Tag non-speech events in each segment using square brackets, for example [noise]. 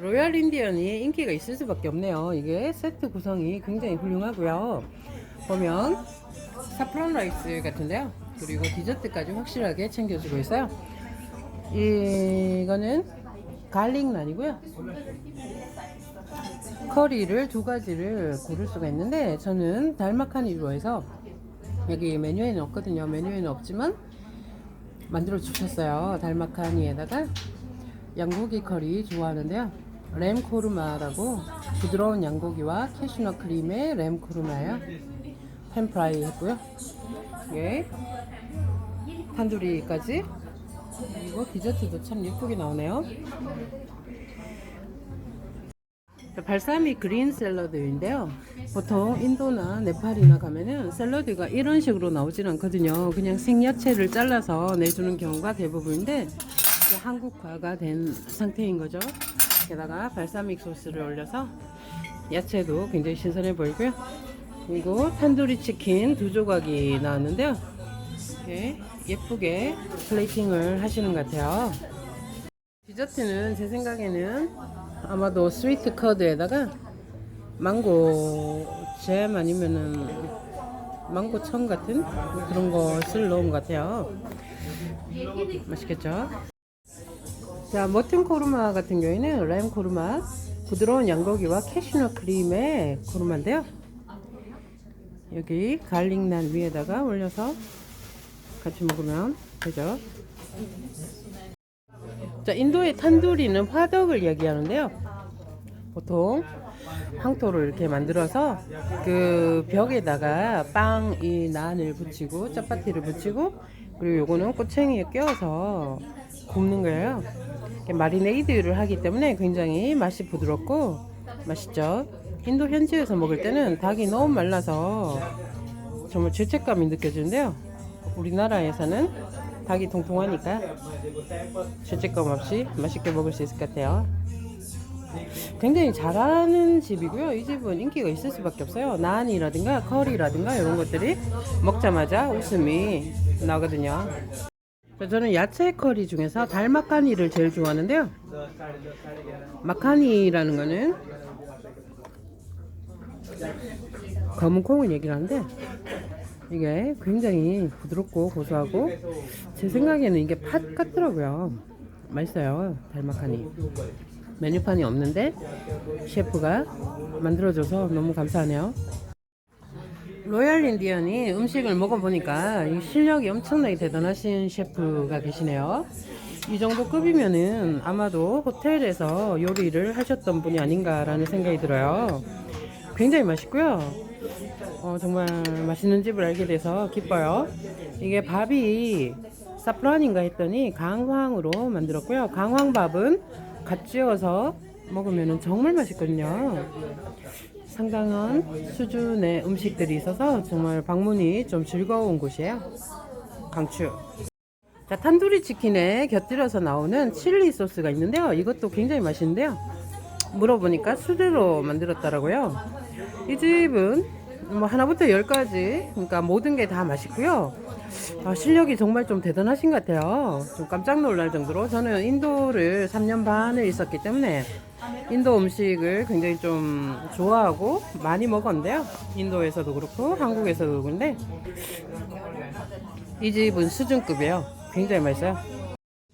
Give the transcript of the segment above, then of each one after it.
로얄 인디언이 인기가 있을 수밖에 없네요. 이게 세트 구성이 굉장히 훌륭하고요. 보면 사프란 라이스 같은데요. 그리고 디저트까지 확실하게 챙겨주고 있어요. 이거는 갈릭 난이고요. 커리를 두 가지를 고를 수가 있는데 저는 달마카니로 해서 여기 메뉴에는 없거든요. 메뉴에는 없지만 만들어 주셨어요. 달마카니에다가 양고기 커리 좋아하는데요. 램 코르마라고 부드러운 양고기와 캐슈넛 크림의 램 코르마예요. 팬프라이 했고요. 예. 탄두리까지 그리고 디저트도 참 예쁘게 나오네요. 발사믹 그린 샐러드인데요. 보통 인도나 네팔이나 가면은 샐러드가 이런 식으로 나오진 않거든요. 그냥 생야채를 잘라서 내주는 경우가 대부분인데 한국화가 된 상태인 거죠. 게다가 발사믹 소스를 올려서 야채도 굉장히 신선해 보이고요. 그리고 탄두리 치킨 두 조각이 나왔는데요. 이렇게 예쁘게 플레이팅을 하시는 것 같아요. 디저트는 제 생각에는 아마도 스위트 커드에다가 망고 잼 아니면은 망고 청 같은 그런 것을 넣은 것 같아요. 맛있겠죠? 자, 머튼 코르마 같은 경우에는 램 코르마 부드러운 양고기와 캐슈넛 크림의 코르마인데요. 여기 갈릭 난 위에다가 올려서 같이 먹으면 되죠. 자, 인도의 탄두리는 화덕을 얘기하는데요. 보통 황토를 이렇게 만들어서 그 벽에다가 빵, 이 난을 붙이고 짜파티를 붙이고 그리고 요거는 꼬챙이에 껴서 굽는 거예요. 마리네이드를 하기 때문에 굉장히 맛이 부드럽고 맛있죠. 인도 현지에서 먹을 때는 닭이 너무 말라서 정말 죄책감이 느껴지는데요. 우리나라에서는 닭이 통통하니까 죄책감 없이 맛있게 먹을 수 있을 것 같아요. 굉장히 잘하는 집이고요. 이 집은 인기가 있을 수밖에 없어요. 난이라든가 커리라든가 이런 것들이 먹자마자 웃음이 나거든요. 저는 야채 커리 중에서 달마카니를 제일 좋아하는데요. 마카니라는 거는 검은 콩을 얘기를 하는데 이게 굉장히 부드럽고 고소하고 제 생각에는 이게 팥 같더라고요. 맛있어요. 달마카니. 메뉴판이 없는데 셰프가 만들어줘서 너무 감사하네요. 로얄 인디언이 음식을 먹어보니까 이 실력이 엄청나게 대단하신 셰프가 계시네요. 이 정도 급이면은 아마도 호텔에서 요리를 하셨던 분이 아닌가라는 생각이 들어요. 굉장히 맛있고요. 어, 정말 맛있는 집을 알게 돼서 기뻐요. 이게 밥이 사프란인가 했더니 강황으로 만들었고요. 강황밥은 갓 지어서 먹으면 정말 맛있거든요. 상당한 수준의 음식들이 있어서 정말 방문이 좀 즐거운 곳이에요. 강추. 자, 탄두리 치킨에 곁들여서 나오는 칠리 소스가 있는데요. 이것도 굉장히 맛있는데요. 물어보니까 수제로 만들었더라고요. 이 집은 뭐 하나부터 열까지 그러니까 모든 게 다 맛있고요. 아, 실력이 정말 좀 대단하신 것 같아요. 좀 깜짝 놀랄 정도로 저는 인도를 3년 반을 있었기 때문에 인도 음식을 굉장히 좀 좋아하고 많이 먹었는데요. 인도에서도 그렇고 한국에서도 그런데 이 집은 수준급이에요. 굉장히 맛있어요.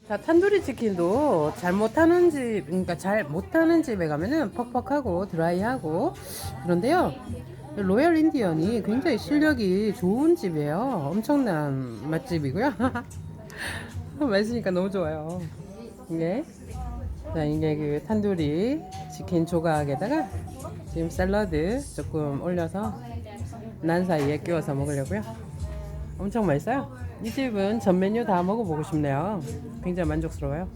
자, 탄두리 치킨도 잘 못하는 집, 그러니까 잘 못하는 집에 가면은 퍽퍽하고 드라이하고 그런데요. 로얄 인디언이 굉장히 실력이 좋은 집이에요. 엄청난 맛집이고요. [laughs] 맛있으니까 너무 좋아요. 이게 자 이게 그 탄두리 치킨 조각에다가 지금 샐러드 조금 올려서 난 사이에 끼워서 먹으려고요. 엄청 맛있어요. 이 집은 전 메뉴 다 먹어보고 싶네요. 굉장히 만족스러워요.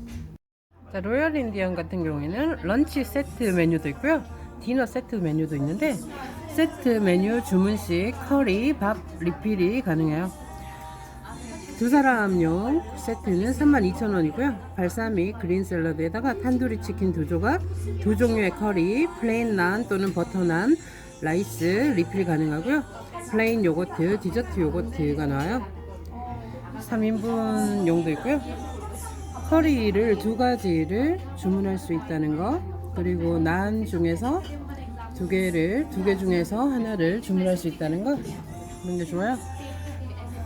자, 로얄 인디언 같은 경우에는 런치 세트 메뉴도 있고요. 디너 세트 메뉴도 있는데 세트 메뉴 주문 시 커리, 밥, 리필이 가능해요. 두 사람용 세트는 32,000원이고요. 발사믹 그린 샐러드에다가 탄두리 치킨 두 조각, 두 종류의 커리, 플레인 난 또는 버터 난, 라이스 리필 가능하고요. 플레인 요거트, 디저트 요거트가 나와요. 3인분 용도 있고요. 커리를 두 가지를 주문할 수 있다는 거 그리고 난 중에서 두 개를 두 개 중에서 하나를 주문할 수 있다는 거게 좋아요.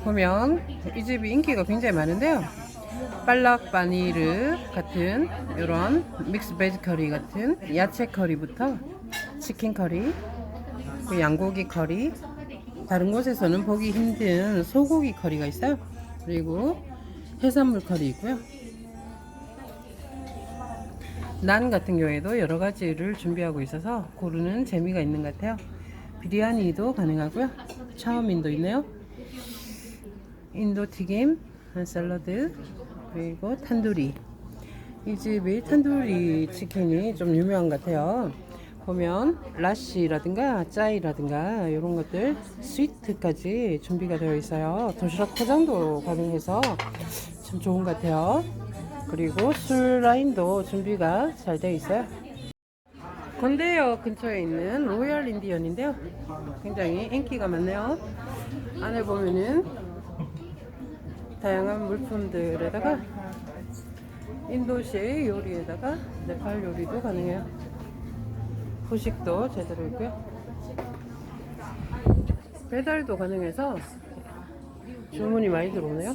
보면 이 집이 인기가 굉장히 많은데요. 빨락 바니르 같은 이런 믹스 베지 커리 같은 야채 커리부터 치킨 커리, 그 양고기 커리, 다른 곳에서는 보기 힘든 소고기 커리가 있어요. 그리고 해산물 커리 있고요. 난 같은 경우에도 여러 가지를 준비하고 있어서 고르는 재미가 있는 것 같아요. 비리아니도 가능하고요. 차오민도 있네요. 인도 튀김, 샐러드, 그리고 탄두리. 이 집이 탄두리 치킨이 좀 유명한 것 같아요. 보면 라시라든가 짜이라든가 이런 것들 스위트까지 준비가 되어 있어요. 도시락 포장도 가능해서 참 좋은 것 같아요. 그리고 술 라인도 준비가 잘 되어 있어요. 건대역 근처에 있는 로얄 인디언인데요. 굉장히 인기가 많네요. 안에 보면은 다양한 물품들에다가 인도식 요리에다가 네팔 요리도 가능해요. 후식도 제대로 있고요. 배달도 가능해서 주문이 많이 들어오네요.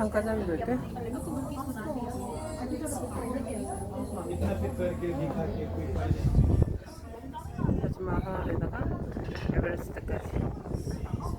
창가장도 있고요. 타지마할에다가 에베레스트까지